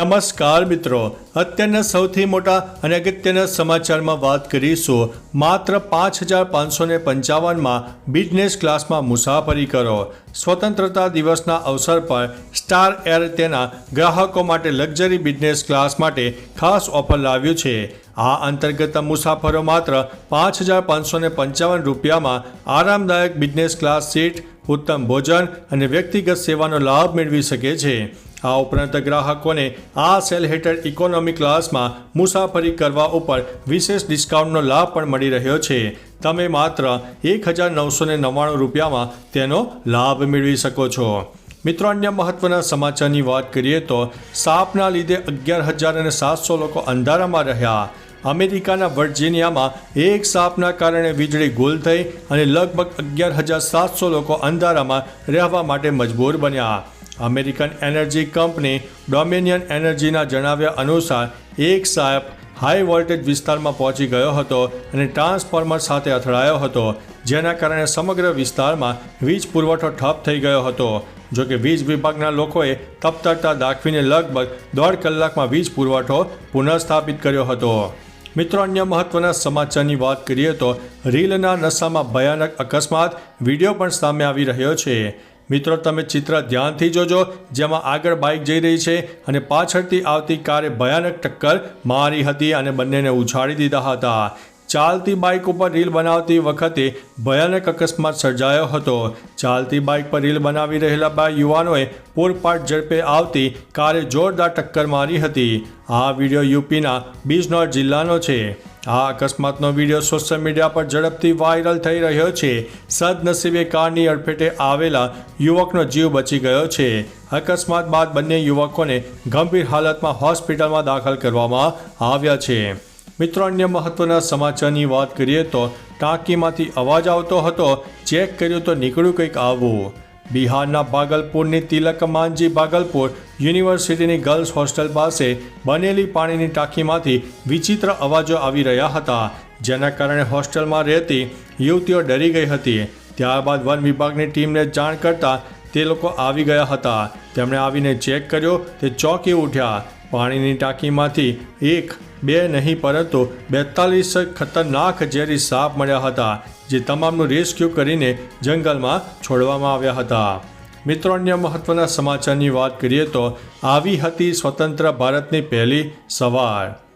નમસ્કાર મિત્રો. અત્યારના સૌથી મોટા અને અગત્યના સમાચારમાં વાત કરીશું. માત્ર પાંચ હજાર પાંચસો ને પંચાવનમાં બિઝનેસ ક્લાસમાં મુસાફરી કરો. સ્વતંત્રતા દિવસના અવસર પર સ્ટાર એર તેના ગ્રાહકો માટે લક્ઝરી બિઝનેસ ક્લાસ માટે ખાસ ઓફર લાવ્યું છે. આ અંતર્ગત મુસાફરો માત્ર પાંચ હજાર પાંચસો ને પંચાવન રૂપિયામાં આરામદાયક બિઝનેસ ક્લાસ સીટ, ઉત્તમ ભોજન અને વ્યક્તિગત સેવાનો લાભ મેળવી શકે છે. આ ઉપરાંત ગ્રાહકોને આ સેલ હેઠળ ઇકોનોમી ક્લાસમાં મુસાફરી કરવા ઉપર વિશેષ ડિસ્કાઉન્ટનો લાભ પણ મળી રહ્યો છે. તમે માત્ર એક હજાર નવસો નવ્વાણું રૂપિયામાં તેનો લાભ મેળવી શકો છો. મિત્રો, અન્ય મહત્વના સમાચારની વાત કરીએ તો સાપના લીધે અગિયાર હજાર અને સાતસો લોકો અંધારામાં રહ્યા. અમેરિકાના વર્જિનિયામાં એક સાપના કારણે વીજળી ગુલ થઈ અને લગભગ અગિયાર હજાર સાતસો લોકો અંધારામાં રહેવા માટે મજબૂર બન્યા. અમેરિકન એનર્જી કંપની ડોમિનિયન એનર્જીના જણાવ્યા અનુસાર, એક સાપ હાઈ વોલ્ટેજ વિસ્તારમાં પહોંચી ગયો હતો અને ટ્રાન્સફોર્મર સાથે અથડાયો હતો, જેના કારણે સમગ્ર વિસ્તારમાં વીજ પુરવઠો ઠપ થઈ ગયો હતો. જો કે વીજ વિભાગના લોકોએ તપતરતા દાખવીને લગભગ દોઢ કલાકમાં વીજ પુરવઠો પુનઃસ્થાપિત કર્યો હતો. મિત્રો, અન્ય મહત્વના સમાચારની વાત કરીએ તો રીલના નશામાં ભયાનક અકસ્માત વીડિયો પણ સામે આવી રહ્યો છે. મિત્રો, તમે ચિત્ર ધ્યાનથી જોજો, જેમાં આગળ બાઇક જઈ રહી છે અને પાછળથી આવતી કારે ભયાનક ટક્કર મારી હતી અને બંનેને ઉછાળી દીધા હતા. ચાલતી બાઇક ઉપર રીલ બનાવતી વખતે ભયાનક અકસ્માત સર્જાયો હતો. ચાલતી બાઇક પર રીલ બનાવી રહેલા બે યુવાનોએ પૂરપાટ ઝડપે આવતી કારે જોરદાર ટક્કર મારી હતી. આ વીડિયો યુપીના બિજનોર જિલ્લાનો છે. આ અકસ્માતનો વીડિયો સોશિયલ મીડિયા પર ઝડપથી વાયરલ થઈ રહ્યો છે. સદનસીબે કારની અડફેટે આવેલા યુવકનો જીવ બચી ગયો છે. અકસ્માત બાદ બંને યુવકોને ગંભીર હાલતમાં હોસ્પિટલમાં દાખલ કરવામાં આવ્યા છે. મિત્રો, અન્ય મહત્વના સમાચારની વાત કરીએ તો ટાંકીમાંથી અવાજ આવતો હતો, ચેક કર્યું તો નીકળ્યું કંઈક આવવું બિહારના ભાગલપુરની તિલક માનજી ભાગલપુર યુનિવર્સિટીની ગર્લ્સ હોસ્ટેલ પાસે બનેલી પાણીની ટાંકીમાંથી વિચિત્ર અવાજો આવી રહ્યા હતા. જેના કારણે હોસ્ટેલમાં રહેતી યુવતીઓ ડરી ગઈ હતી. ત્યારબાદ વન વિભાગની ટીમને જાણ કરતાં તે લોકો આવી ગયા હતા. તેમણે આવીને ચેક કર્યો, તે ચોંકી ઉઠ્યા. પાણીની ટાંકીમાંથી એક, બે નહીં પરંતુ બેતાલીસ ખતરનાક ઝેરી સાપ મળ્યા હતા, જે તમામનું રેસ્ક્યુ કરીને જંગલમાં છોડવામાં આવ્યા હતા. મિત્રો, અન્ય મહત્વના સમાચારની વાત કરીએ તો, આવી હતી સ્વતંત્ર ભારતની પહેલી સવાર.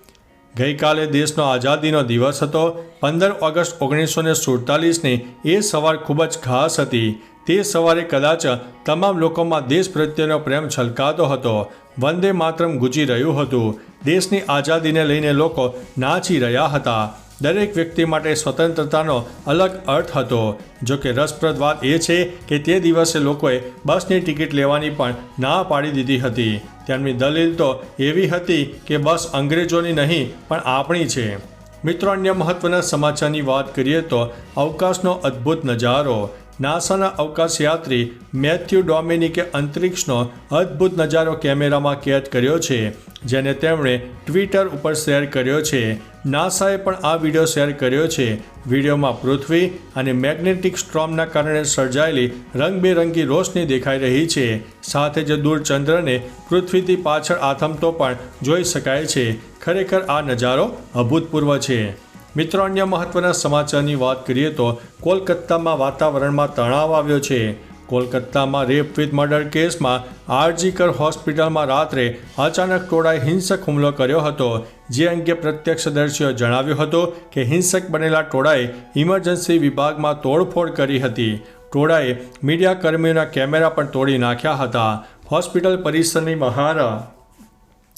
ગઈકાલે દેશનો આઝાદીનો દિવસ હતો. પંદર ઓગસ્ટ ઓગણીસો ને સુડતાલીસની એ સવાર ખૂબ જ ખાસ હતી. તે સવારે કદાચ તમામ લોકોમાં દેશ પ્રત્યેનો પ્રેમ છલકાતો હતો. વંદે માતરમ ગુજી રહ્યું હતું. દેશની આઝાદીને લઈને લોકો નાચી રહ્યા હતા. દરેક વ્યક્તિ માટે સ્વતંત્રતાનો અલગ અર્થ હતો. જો કે રસપ્રદ વાત એ છે કે તે દિવસે લોકોએ બસની ટિકિટ લેવાની પણ ના પાડી દીધી હતી. તેમની દલીલ તો એવી હતી કે બસ અંગ્રેજોની નહીં, પણ આપણી છે. મિત્રો, અન્ય મહત્વના સમાચારની વાત કરીએ તો અવકાશનો અદ્ભુત નજારો. નાસાના અવકાશયાત્રી મેથ્યુ ડોમિનિકે અંતરિક્ષનો અદ્ભુત નજારો કેમેરામાં કેદ કર્યો છે, જેને તેમણે ટ્વિટર ઉપર શેર કર્યો છે. નાસાએ પણ આ વીડિયો શેર કર્યો છે. વિડીયોમાં પૃથ્વી અને મેગ્નેટિક સ્ટ્રોમના કારણે સર્જાયેલી રંગબેરંગી રોશની દેખાઈ રહી છે. સાથે જ દૂર ચંદ્રને પૃથ્વીથી પાછળ આથમતો પણ જોઈ શકાય છે. ખરેખર આ નજારો અભૂતપૂર્વ છે. મિત્રો, અન્ય મહત્વના સમાચારની વાત કરીએ તો કોલકાતામાં વાતાવરણમાં તણાવ આવ્યો છે. કોલકાતામાં રેપ વિથ મર્ડર કેસમાં આરજીકર હોસ્પિટલમાં રાત્રે અચાનક ટોળાએ હિંસક હુમલો કર્યો હતો. જે અંગે પ્રત્યક્ષદર્શીઓ જણાવ્યું હતું કે હિંસક બનેલા ટોળાએ ઇમરજન્સી વિભાગમાં તોડફોડ કરી હતી. ટોળાએ મીડિયા કર્મીઓના કેમેરા પણ તોડી નાખ્યા હતા. હોસ્પિટલ પરિસરની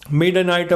બહાર મિડનાઇટ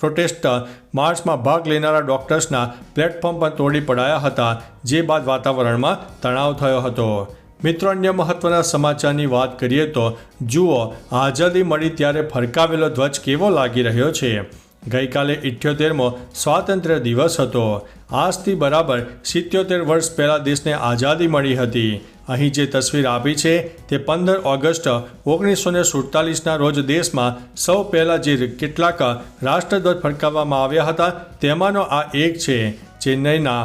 પ્રોટેસ્ટ માર્ચમાં ભાગ લેનારા ડોક્ટર્સના પ્લેટફોર્મ પર તોડી પડાયા હતા, જે બાદ વાતાવરણમાં તણાવ થયો હતો. મિત્રો, અન્ય મહત્વના સમાચારની વાત કરીએ તો જુઓ, આઝાદી મળી ત્યારે ફરકાવેલો ધ્વજ કેવો લાગી રહ્યો છે? ગઈકાલે ઇઠ્યોતેરમો સ્વાતંત્ર્ય દિવસ હતો. આજથી બરાબર સિત્યોતેર વર્ષ પહેલાં દેશને આઝાદી મળી હતી. અહીં જે તસવીર આપી છે તે પંદર ઓગસ્ટ ઓગણીસો ને સુડતાલીસના રોજ દેશમાં સૌ પહેલાં જે કેટલાક રાષ્ટ્રધ્વજ ફરકાવવામાં આવ્યા હતા, તેમાંનો આ એક છે. ચેન્નઈના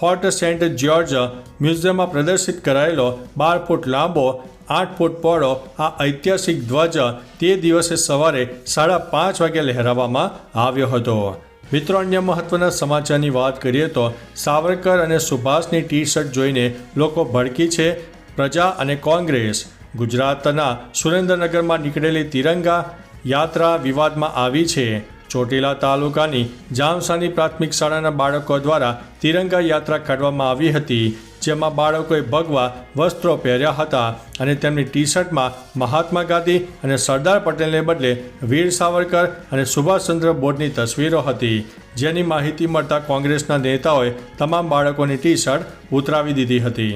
ફોર્ટ સેન્ટ જ્યોર્જ મ્યુઝિયમમાં પ્રદર્શિત કરાયેલો બાર ફૂટ લાંબો, આઠ ફૂટ પહોળો આ ઐતિહાસિક ધ્વજ તે દિવસે સવારે સાડા પાંચ વાગે લહેરાવવામાં આવ્યો હતો. મિત્રો, અન્ય મહત્વના સમાચારની વાત કરીએ તો સાવરકર અને સુભાષની ટી શર્ટ જોઈને લોકો ભડકી છે પ્રજા અને કોંગ્રેસ. ગુજરાતના સુરેન્દ્રનગરમાં નીકળેલી તિરંગા યાત્રા વિવાદમાં આવી છે. ચોટીલા તાલુકાની જામસાની પ્રાથમિક શાળાના બાળકો દ્વારા તિરંગા યાત્રા કાઢવામાં આવી હતી, જેમાં બાળકોએ ભગવા વસ્ત્રો પહેર્યા હતા અને તેમની ટી શર્ટમાં મહાત્મા ગાંધી અને સરદાર પટેલને બદલે વીર સાવરકર અને સુભાષચંદ્ર બોઝની તસવીરો હતી. જેની માહિતી મળતા કોંગ્રેસના નેતાઓએ તમામ બાળકોની ટી શર્ટ ઉતરાવી દીધી હતી.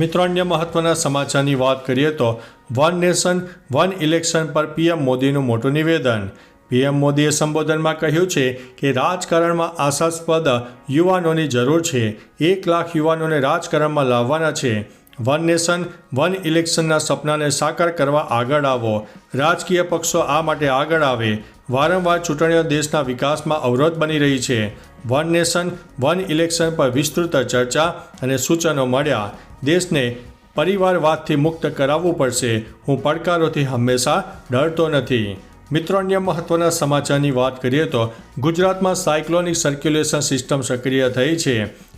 મિત્રો, અન્ય મહત્વના સમાચારની વાત કરીએ તો વન નેશન, વન ઇલેક્શન પર પીએમ મોદીનું મોટું નિવેદન. પીએમ મોદીએ સંબોધનમાં કહ્યું છે કે રાજકારણમાં આશાસ્પદ યુવાનોની જરૂર છે. એક લાખ યુવાનોને રાજકારણમાં લાવવાના છે. વન નેશન, વન ઇલેક્શનના સપનાને સાકાર કરવા આગળ આવો. રાજકીય પક્ષો આ માટે આગળ આવે. વારંવાર ચૂંટણીઓ દેશના વિકાસમાં અવરોધ બની રહી છે. વન નેશન, વન ઇલેક્શન પર વિસ્તૃત ચર્ચા અને સૂચનો મળ્યા. દેશને પરિવારવાદથી મુક્ત કરાવવું પડશે. હું પડકારોથી હંમેશા ડરતો નથી. મિત્રો, અન્ય મહત્વના સમાચારની વાત કરીએ તો ગુજરાતમાં સાયક્લોનિક સર્ક્યુલેશન સિસ્ટમ સક્રિય થઈ છે.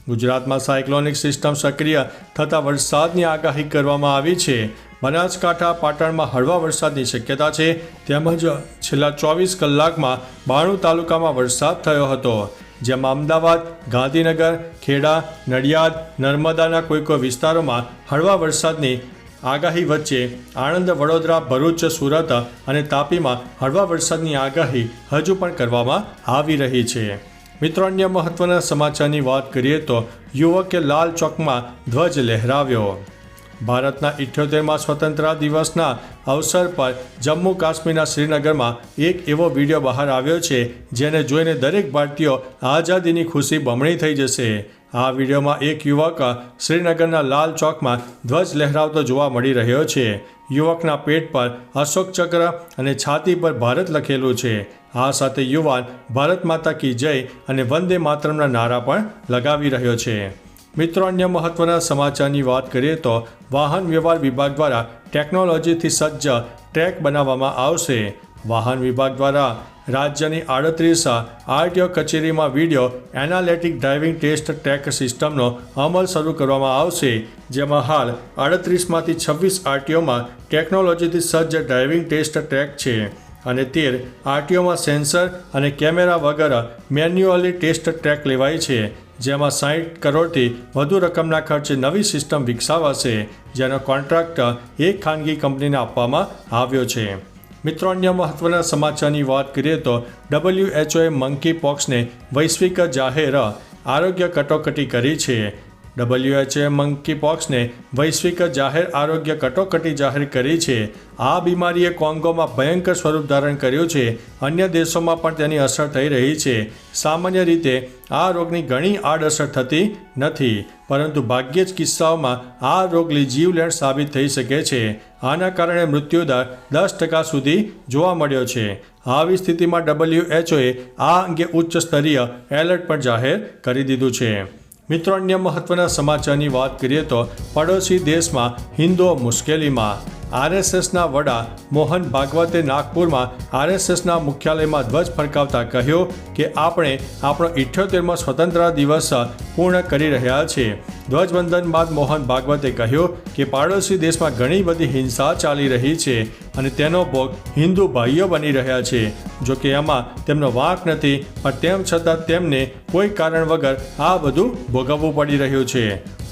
ગુજરાતમાં સાયક્લોનિક સિસ્ટમ સક્રિય થતાં વરસાદની આગાહી કરવામાં આવી છે. બનાસકાંઠા, પાટણમાં હળવા વરસાદની શક્યતા છે. તેમજ છેલ્લા ચોવીસ કલાકમાં બાણું તાલુકામાં વરસાદ થયો હતો. જેમાં અમદાવાદ, ગાંધીનગર, ખેડા, નડિયાદ, નર્મદાના કોઈ કોઈ વિસ્તારોમાં હળવા વરસાદની આગાહી વચ્ચે આણંદ, વડોદરા, ભરૂચ, સુરત અને તાપીમાં હળવા વરસાદની આગાહી હજુ પણ કરવામાં આવી રહી છે. મિત્રો, અન્ય મહત્વના સમાચારની વાત કરીએ તો યુવકે લાલ ચોકમાં ધ્વજ લહેરાવ્યો. ભારતના ઇઠ્યોતેરમાં સ્વતંત્રતા દિવસના અવસર પર જમ્મુ કાશ્મીરના શ્રીનગરમાં એક એવો વીડિયો બહાર આવ્યો છે, જેને જોઈને દરેક ભારતીયો આઝાદીની ખુશી બમણી થઈ જશે. આ વિડીયોમાં એક યુવક શ્રીનગરના લાલ ચોકમાં ધ્વજ લહેરાવતો જોવા મળી રહ્યો છે. યુવકના પેટ પર અશોક ચક્ર અને છાતી પર ભારત લખેલું છે. આ સાથે યુવાન ભારત માતા કી જય અને વંદે માતરમના નારા પણ લગાવી રહ્યો છે. મિત્રો, અન્ય મહત્વના સમાચારની વાત કરીએ તો વાહન વ્યવહાર વિભાગ દ્વારા ટેકનોલોજીથી સજ્જ ટ્રેક બનાવવામાં આવશે. વાહન વિભાગ દ્વારા રાજ્યની આડત્રીસ આરટીઓ કચેરીમાં video analytic driving test track સિસ્ટમનો અમલ શરૂ કરવામાં આવશે, જેમાં હાલ આડત્રીસમાંથી છવ્વીસ આરટીઓમાં ટેકનોલોજીથી સજ્જ ડ્રાઇવિંગ ટેસ્ટ ટ્રેક છે અને તેર આરટીઓમાં સેન્સર અને કેમેરા વગર મેન્યુઅલી ટેસ્ટ ટ્રેક લેવાય છે, જેમાં સાહીઠ કરોડથી વધુ રકમના ખર્ચે નવી સિસ્ટમ વિકસાવાશે, જેનો કોન્ટ્રાક્ટ એક ખાનગી કંપનીને આપવામાં આવ્યો છે. મિત્રો, અન્ય મહત્વના સમાચારની વાત કરીએ તો ડબલ્યુએચઓએ મંકી પોક્સને વૈશ્વિક જાહેર આરોગ્ય કટોકટી કરી છે. ડબલ્યુએચઓએ મંકી પોક્સને વૈશ્વિક જાહેર આરોગ્ય કટોકટી જાહેર કરી છે. આ બીમારીએ કોંગોમાં ભયંકર સ્વરૂપ ધારણ કર્યું છે. અન્ય દેશોમાં પણ તેની અસર થઈ રહી છે. સામાન્ય રીતે આ રોગની ઘણી આડઅસર થતી નથી. પરંતુ ભાગ્યે જ કિસ્સાઓમાં આ રોગલી જીવલેણ સાબિત થઈ શકે છે. આના કારણે મૃત્યુદર દસ ટકા સુધી જોવા મળ્યો છે. આવી સ્થિતિમાં ડબલ્યુએચઓએ આ અંગે ઉચ્ચ સ્તરીય એલર્ટ પણ જાહેર કરી દીધું છે. મિત્રો, અન્ય મહત્વના સમાચારની વાત કરીએ તો પડોશી દેશમાં હિન્દુઓ મુશ્કેલીમાં. આરએસએસના વડા મોહન ભાગવતે નાગપુરમાં આરએસએસના મુખ્યાલયમાં ધ્વજ ફરકાવતા કહ્યું કે આપણે આપણો ઇઠ્યોતેરમો સ્વતંત્રતા દિવસ પૂર્ણ કરી રહ્યા છીએ. ધ્વજવંદન બાદ મોહન ભાગવતે કહ્યું કે પાડોશી દેશમાં ઘણી બધી હિંસા ચાલી રહી છે અને તેનો ભોગ હિન્દુ ભાઈઓ બની રહ્યા છે. જો કે એમાં તેમનો વાંક નથી, પણ તેમ છતાં તેમને કોઈ કારણ વગર આ બધું ભોગવવું પડી રહ્યું છે.